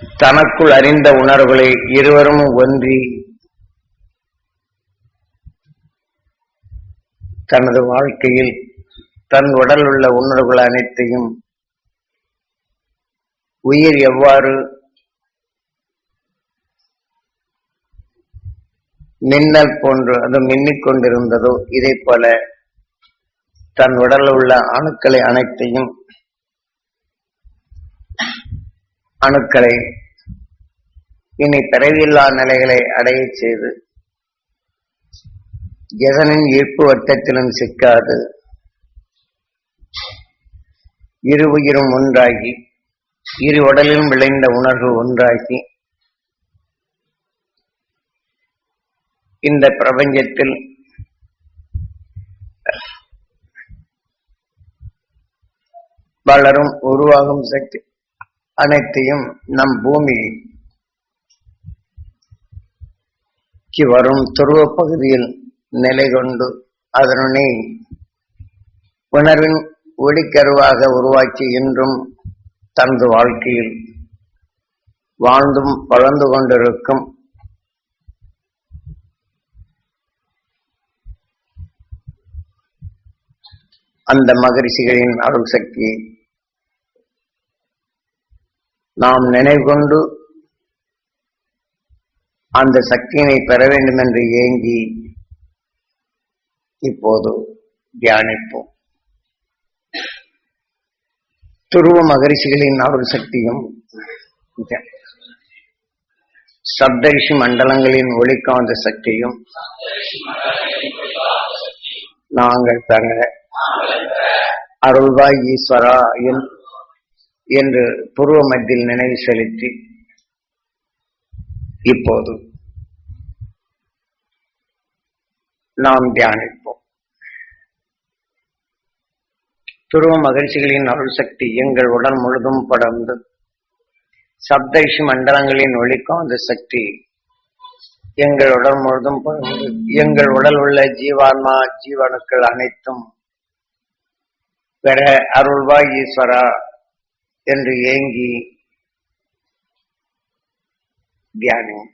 தனக்குள் அறிந்த உணர்வுகளை இருவரும் ஒன்றி தனது வாழ்க்கையில் தன் உடல் உள்ள உணர்வுகள் அனைத்தையும் உயிர் எவ்வாறு மின்னல் போன்று அது மின்னிக் கொண்டிருந்ததோ இதை போல தன் உடலில் உள்ள அணுக்களை அனைத்தையும் அணுக்களை இனி பிறவில்லா நிலைகளை அடையச் செய்து எதனின் ஈர்ப்பு வட்டத்திலும் சிக்காது. இரு உயிரும் ஒன்றாகி இரு உடலிலும் விளைந்த உணர்வு ஒன்றாகி இந்த பிரபஞ்சத்தில் வளரும் உருவாகும் சக்தி. அனைத்தையும் நம் பூமி வரும் துருவ பகுதியில் நிலை கொண்டு அதனுடைய உணர்வின் ஒளிக்கருவாக உருவாக்கி இன்றும் தனது வாழ்க்கையில் வாழ்ந்தும் வளர்ந்து கொண்டிருக்கும் அந்த மகரிஷிகளின் அருள் சக்தியை நாம் நினைவுகொண்டு அந்த சக்தியினை பெற வேண்டும் என்று ஏங்கி இப்போது தியானிப்போம். துருவ மகரிஷிகளின் அருள் சக்தியும் சப்தரிஷி மண்டலங்களின் ஒளிக்காந்த சக்தியும் நாங்கள் பெற. அருள்வாய் ஈஸ்வரா என் என்று புருவ மத்தியில் நினைவு செலுத்தி இப்போது நாம் தியானிப்போம். துருவ மகிழ்ச்சிகளின் அருள் சக்தி எங்கள் உடல் முழுதும் படர்ந்து சப்தரிஷி மண்டலங்களின் ஒளிக்காந்த சக்தி எங்கள் உடல் முழுதும் படர்ந்து எங்கள் உடல் உள்ள ஜீவான்மா ஜீவனுக்கள் அனைத்தும் பெற அருள்வாய் ஈஸ்வரா. என்று ஏங்கி தியானம்.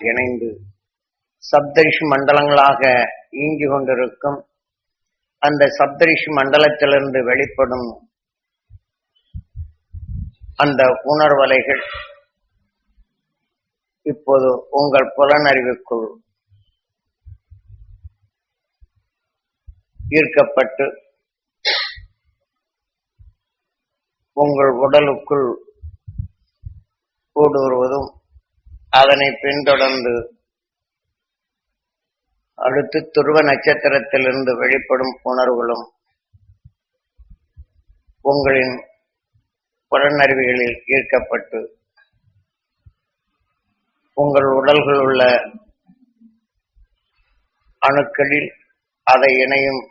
இணைந்து சப்தரிஷி மண்டலங்களாக இயங்கி கொண்டிருக்கும் அந்த சப்தரிஷி மண்டலத்திலிருந்து வெளிப்படும் அந்த உணர்வலைகள் இப்போது உங்கள் புலனறிவுக்குள் ஈர்க்கப்பட்டு உங்கள் உடலுக்குள் ஊடுருவதும் அதனை பின்தொடர்ந்து அடுத்து துருவ நட்சத்திரத்திலிருந்து வெளிப்படும் உணர்வுகளும் உங்களின் புலனறிவுகளில் ஈர்க்கப்பட்டு உங்கள் உடல்கள் உள்ள அணுக்களில் அதை இணையும்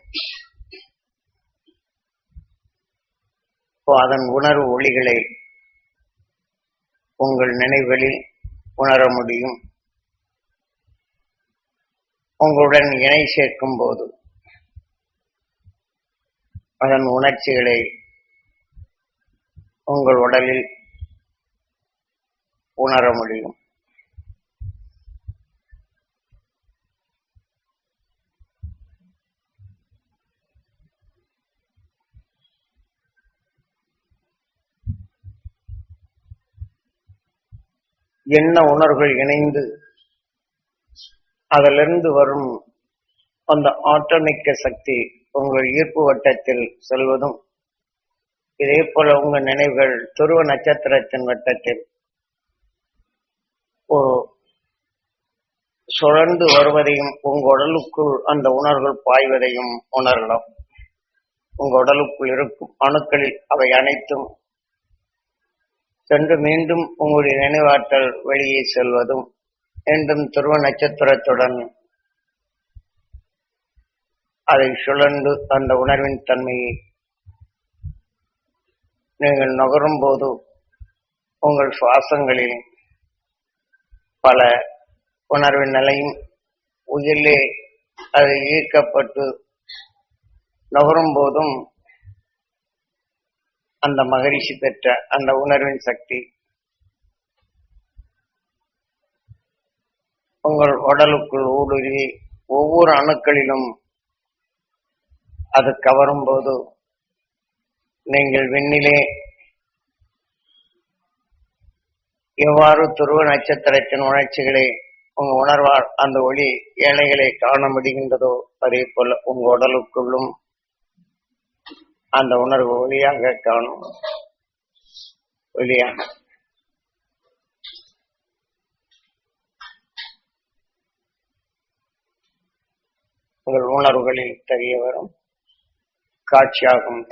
அதன் உணர்வு ஒளிகளை உங்கள் நினைவுகளில் உணர முடியும். உங்களுடன் இணை சேர்க்கும் போது அதன் உணர்ச்சிகளை உங்கள் உடலில் உணர முடியும். என்ன உணர்வுகள் இணைந்து அதிலிருந்து வரும் அந்த ஆற்றமிக்க சக்தி உங்கள் ஈர்ப்பு வட்டத்தில் செல்வதும் இதே போல உங்க நினைவுகள் துருவ நட்சத்திரத்தின் வட்டத்தில் ஒரு சுழந்து வருவதையும் உங்க உடலுக்குள் அந்த உணர்வுகள் பாய்வதையும் உணரலாம். உங்க உடலுக்குள் இருக்கும் அணுக்களில் அவை அனைத்தும் சென்று மீண்டும் உங்களுடைய நினைவாற்றல் வெளியே செல்வதும் மீண்டும் துருவ நட்சத்திரத்துடன் அதை சுழன்று அந்த உணர்வின் தன்மையை நீங்கள் நுகரும் போது உங்கள் சுவாசங்களில் பல உணர்வின் நிலையும் உயிரிலே அது ஈர்க்கப்பட்டு நுகரும் போதும் அந்த மகரிஷி பெற்ற அந்த உணர்வின் சக்தி உங்கள் உடலுக்குள் ஊடுருவி ஒவ்வொரு அணுக்களிலும் அது கவரும் போது நீங்கள் விண்ணிலே எவ்வாறு துருவ நட்சத்திரத்தின் உணர்ச்சிகளை உங்க உணர்வால் அந்த ஒளி ஏழைகளை காண முடிகின்றதோ அதே போல உங்க உடலுக்குள்ளும் அந்த உணர்வு ஒளியாக காணும். ஒளியாக. உங்கள் உணர்வுகளில் தெரிய வரும். காட்சியாகும்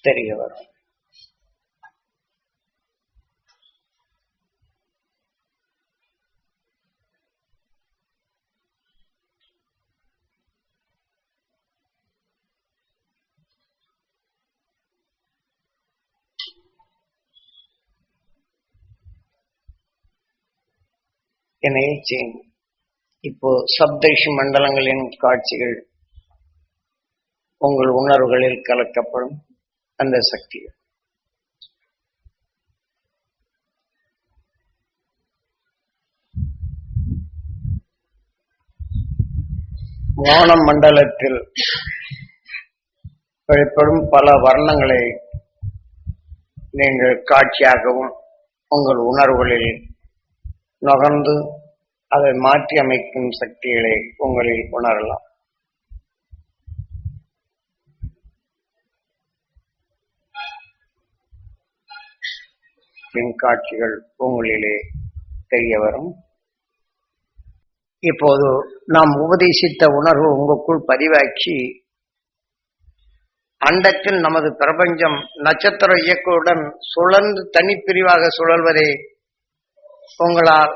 தெரிய வரும். இணையச்சி இப்போ சப்தரிஷி மண்டலங்களின் காட்சிகள் உங்கள் உணர்வுகளில் கலக்கப்படும் அந்த சக்தி வான மண்டலத்தில் வெளிப்படும் பல வர்ணங்களை நீங்கள் காட்சியாகவும் உங்கள் உணர்வுகளில் நுகர்ந்து அதை மாற்றி அமைக்கும் சக்திகளை உங்களில் உணரலாம். பின் காட்சிகள் உங்களிலே தெரிய வரும். இப்போது நாம் உபதேசித்த உணர்வு உங்களுக்குள் பதிவாக்கி அண்டத்தில் நமது பிரபஞ்சம் நட்சத்திர இயக்குடன் சுழன்று தனிப்பிரிவாக சுழல்வதை உங்களால்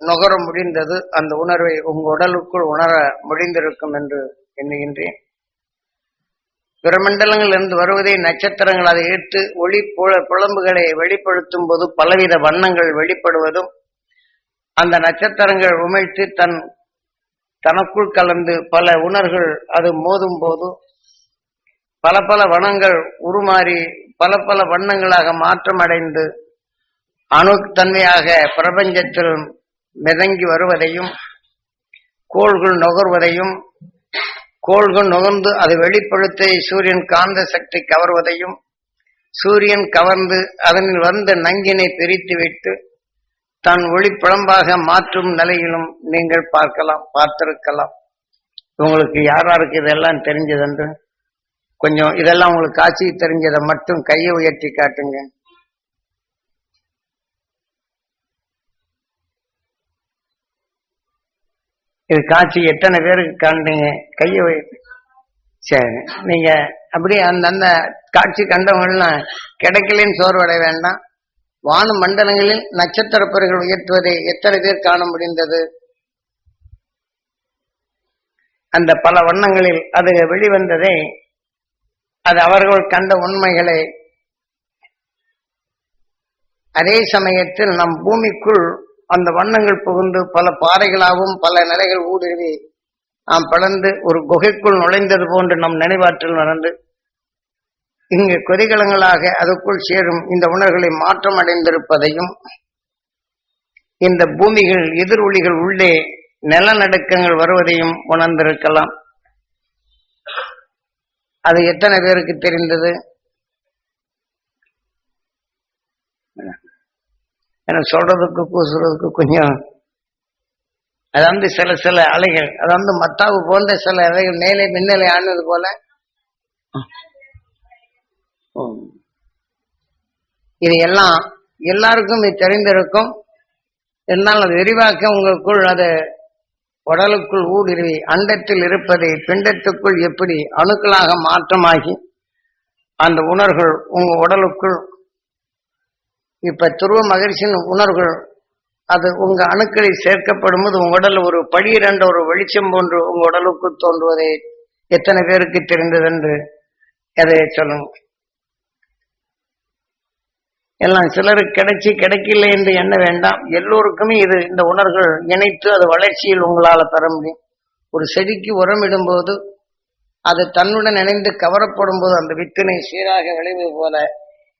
நுகர முடிந்தது. அந்த உணர்வை உங்கள் உடலுக்குள் உணர முடிந்திருக்கும் என்று எண்ணுகின்றேன். பிரமண்டலங்களிலிருந்து வருவதை நட்சத்திரங்கள் அதை ஏற்று ஒளி புல புலம்புகளை வெளிப்படுத்தும் போது பலவித வண்ணங்கள் வெளிப்படுவதும் அந்த நட்சத்திரங்கள் உமிழ்த்து தன் தனக்குள் கலந்து பல உணர்கள் அது மோதும் போது பல பல வண்ணங்கள் உருமாறி பல பல வண்ணங்களாக மாற்றமடைந்து அணுத்தன்மையாக பிரபஞ்சத்தில் மிதங்கி வருவதையும் கோள்கள் நுகர்வதையும் கோள்கள் நுகர்ந்து அது வெளிப்படுத்த சூரியன் காந்த சக்தி கவர்வதையும் சூரியன் கவர்ந்து அதனில் வந்த நங்கினை பிரித்துவிட்டு தன் ஒளி பிழம்பாக மாற்றும் நிலையிலும் நீங்கள் பார்க்கலாம் பார்த்திருக்கலாம். உங்களுக்கு யார் யாருக்கு இதெல்லாம் தெரிஞ்சதென்று? கொஞ்சம் இதெல்லாம் உங்களுக்கு காட்சி தெரிஞ்சதை மட்டும் கையை உயர்த்தி காட்டுங்க. இது காட்சி எத்தனை பேருக்கு காண்றீங்க கையை சரி நீங்க அப்படியே அந்த காட்சி கண்டவங்கள்லாம் கிடைக்கலன்னு சோர்வடைய வேண்டாம். வான மண்டலங்களில் நட்சத்திர பொருள்கள் உயர்த்துவதை எத்தனை பேர் காண முடிந்தது? அந்த பல வண்ணங்களில் அது வெளிவந்ததை அது அவர்கள் கண்ட உண்மைகளை அதே சமயத்தில் நம் பூமிக்குள் அந்த வண்ணங்கள் புகுந்து பல பாறைகளாகவும் பல நிலைகள் ஊடுருவி நாம் பிளந்து ஒரு குகைக்குள் நுழைந்தது போன்று நம் நினைவாற்றல் நடந்து இங்கு கொதிகலங்களாக அதுக்குள் சேரும் இந்த உணர்வுகளை மாற்றம் அடைந்திருப்பதையும் இந்த பூமிகள் எதிரொலிகள் உள்ளே நிலநடுக்கங்கள் வருவதையும் உணர்ந்திருக்கலாம். அது எத்தனை பேருக்கு தெரிந்தது? எனக்கு சொல்றதுக்கு கூசுறதுக்கு கொஞ்சம் அது வந்து சில சில அலைகள். அது வந்து மத்தாவு போன்ற சில அலைகள் மேலே மின்னலை ஆனது போல. இது எல்லாம் எல்லாருக்கும் இது தெரிந்திருக்கும். என்னால் அது விரிவாக்க உங்களுக்குள் அது உடலுக்குள் ஊடுருவி அண்டத்தில் இருப்பதை பிண்டத்துக்குள் எப்படி அணுக்களாக மாற்றமாகி அந்த உணர்வுகள் உங்க உடலுக்குள் இப்ப துருவ மகிழ்ச்சியின் உணர்வுகள் அது உங்க அணுக்களில் சேர்க்கப்படும் போது உங்க உடல் ஒரு பழியிரண்ட ஒரு வெளிச்சம் போன்று உங்க உடலுக்கு தோன்றுவதை எத்தனை பேருக்கு தெரிந்தது என்று அதை சொல்லுங்க. எல்லாம் சிலருக்கு கிடைச்சி கிடைக்கல என்று எண்ண வேண்டாம். எல்லோருக்குமே இது இந்த உணர்வுகள் இணைத்து அது வளர்ச்சியில் உங்களால பெற முடியும். ஒரு செடிக்கு உரமிடும் போது அது தன்னுடன் இணைந்து கவரப்படும் போது அந்த வித்தினை சீராக விளைவது போல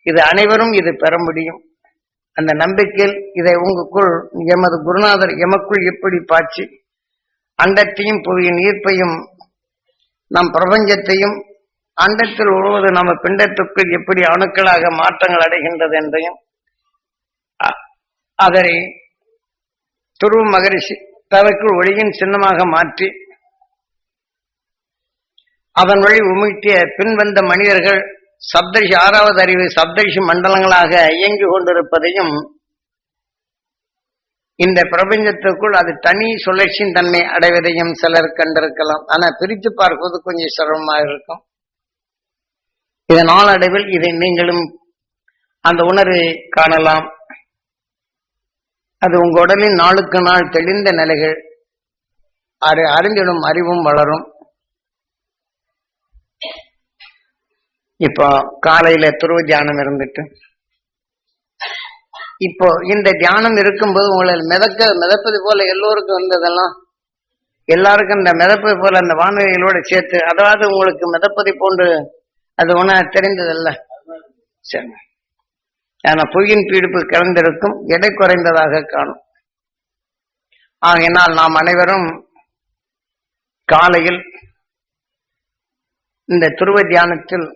இது அனைவரும் இது பெற முடியும். அந்த நம்பிக்கையில் இதை உங்களுக்குள் எமது குருநாதர் எமக்குள் எப்படி பாய்ச்சி அண்டத்தையும் புவியின் ஈர்ப்பையும் நம் பிரபஞ்சத்தையும் அண்டத்தில் உழுவது நம்ம பிண்டத்துக்குள் எப்படி அணுக்களாக மாற்றங்கள் அடைகின்றது என்றையும் அ- அதை துருவ மகரிஷி தவைக்குள் ஒளியின் சின்னமாக மாற்றி அதன் வழி உமிழ்த்திய பின்வந்த மனிதர்கள் சப்தரிஷி ஆறாவது அறிவு சப்தரிஷி மண்டலங்களாக இயங்கிக் கொண்டிருப்பதையும் இந்த பிரபஞ்சத்துக்குள் அது தனி சுழற்சியின் தன்மை அடைவதையும் சிலர் கண்டிருக்கலாம். ஆனா பிரித்து பார்ப்பது கொஞ்சம் சிரமமாக இருக்கும். இதனால் நாளடைவில் இதை நீங்களும் அந்த உணர்வை காணலாம். அது உங்க உடலின் நாளுக்கு நாள் தெளிந்த நிலைகள் அறி அறிந்திடும் அறிவும் வளரும். இப்போ காலையில துருவ தியானம் இருந்துட்டு இப்போ இந்த தியானம் இருக்கும்போது உங்களை மிதக்க மிதப்பது போல எல்லோருக்கும் வந்ததெல்லாம் எல்லாருக்கும் இந்த மிதப்பது போல அந்த வானொலிகளோட சேர்த்து அதாவது உங்களுக்கு மிதப்பதை போன்று அது ஒன்றா தெரிந்ததல்ல. சரி. ஆனால் பொய்யின் பீடிப்பு கலந்திருக்கும் எடை குறைந்ததாக காணும். ஆகினால் நாம் அனைவரும் காலையில் இந்த துருவ தியானத்தில்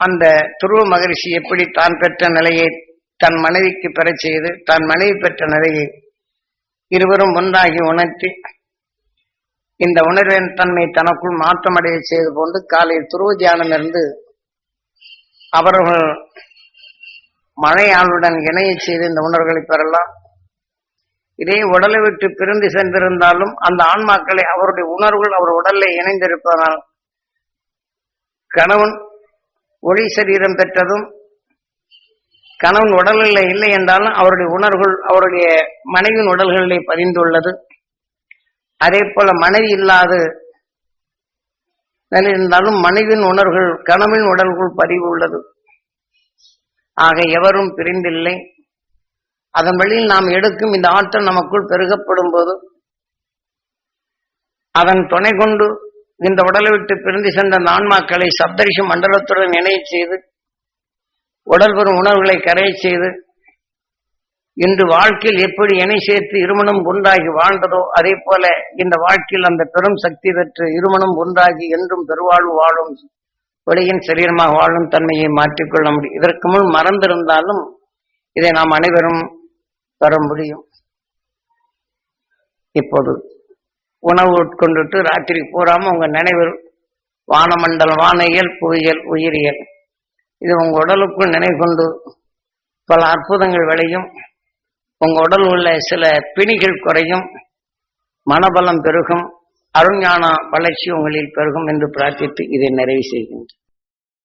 அந்த துருவ மகரிஷி எப்படி தான் பெற்ற நிலையை தன் மனைவிக்கு பெறச் செய்து தன் மனைவி பெற்ற நிலையை இருவரும் ஒன்றாகி உணர்த்தி இந்த உணர்வின் தன்மை தனக்குள் மாற்றமடைய செய்து கொண்டு காலையில் துருவ தியானம் இருந்து அவர்கள் மழையாளுடன் இணைய செய்து இந்த உணர்வுகளை பெறலாம். இதே உடலை விட்டு பிரிந்து சென்றிருந்தாலும் அந்த ஆன்மாக்களை அவருடைய உணர்வுகள் அவர் உடலில் இணைந்திருப்பதனால் கணவன் ஒளி சரீரம் பெற்றதும் கணவன் உடலில் இல்லை என்றாலும் அவருடைய உணர்வுகள் அவருடைய மனைவியின் உடல்களிலே பதிந்துள்ளது. அதே போல மனைவி இல்லாது நிலை இருந்தாலும் மனைவியின் உணர்வுகள் கணவன் உடல்கள் பதிவு உள்ளது ஆக எவரும் பிரிந்தில்லை. அதன் வழியில் நாம் எடுக்கும் இந்த ஆற்றல் நமக்குள் பெருகப்படும் போது அதன் துணை கொண்டு இந்த உடலை விட்டு பிரிந்து சென்ற நான்மாக்களை ஆன்மாக்களை சப்தரிஷி மண்டலத்துடன் இணைய செய்து உடல் பெறும் உணர்வுகளை கரைய செய்து இன்று வாழ்க்கையில் எப்படி இணை சேர்த்து இருமணம் ஒன்றாகி வாழ்ந்ததோ அதே போல இந்த வாழ்க்கையில் அந்த பெரும் சக்தி பெற்று இருமணம் ஒன்றாகி என்றும் பெருவாழ்வு வாழும் ஒளியின் சரீரமாக வாழும் தன்மையை மாற்றிக்கொள்ள முடியும். இதற்கு முன் மறந்திருந்தாலும் இதை நாம் அனைவரும் பெற முடியும். இப்போது உணவு உட்கொண்டுட்டு ராத்திரி பூராம உங்க நினைவில் வானமண்டல வானையல் புவியியல் உயிரியல். இது உங்க உடலுக்குள் நினைவு கொண்டு பல அற்புதங்கள் விளையும். உங்க உடல் உள்ள சில பிணிகள் குறையும். மனபலம் பெருகும். அருஞான வளர்ச்சி உங்களில் பெருகும் என்று பிரார்த்தித்து இதை நிறைவு செய்கின்றேன்.